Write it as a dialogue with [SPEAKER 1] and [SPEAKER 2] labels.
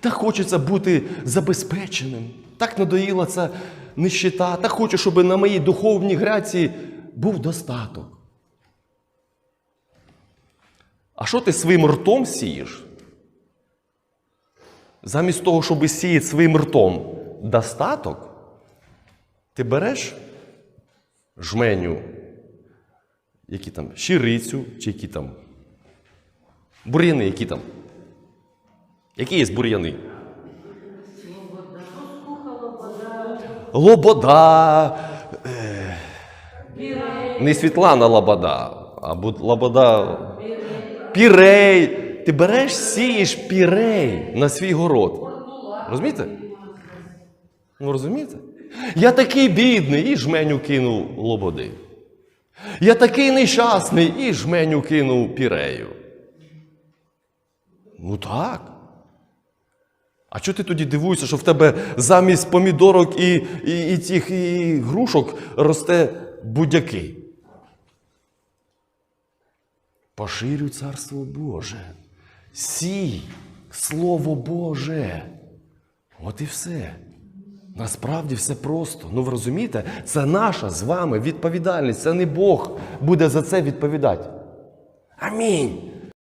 [SPEAKER 1] Так хочеться бути забезпеченим. Так надоїла ця нищета. Так хочу, щоб на моїй духовній гряці був достаток. А що ти своїм ртом сієш? Замість того, щоб сіяти своїм ртом достаток, ти береш жменю, які там, щирицю, чи які там бур'яни, які там. Які є бур'яни? Лобода. Е, не Світлана Лобода, а Лобода. Пірей. Ти береш, сієш пірей на свій город. Розумієте? Ну розумієте? Я такий бідний і жменю кинув лободи. Я такий нещасний і жменю кинув пірею. Ну так. А чого ти тоді дивуєшся, що в тебе замість помідорок і, і, і цих і грушок росте будяки? Поширюй царство Боже. Сій Слово Боже. От і все. Насправді все просто. Ну ви розумієте, це наша з вами відповідальність. Це не Бог буде за це відповідати. Амінь.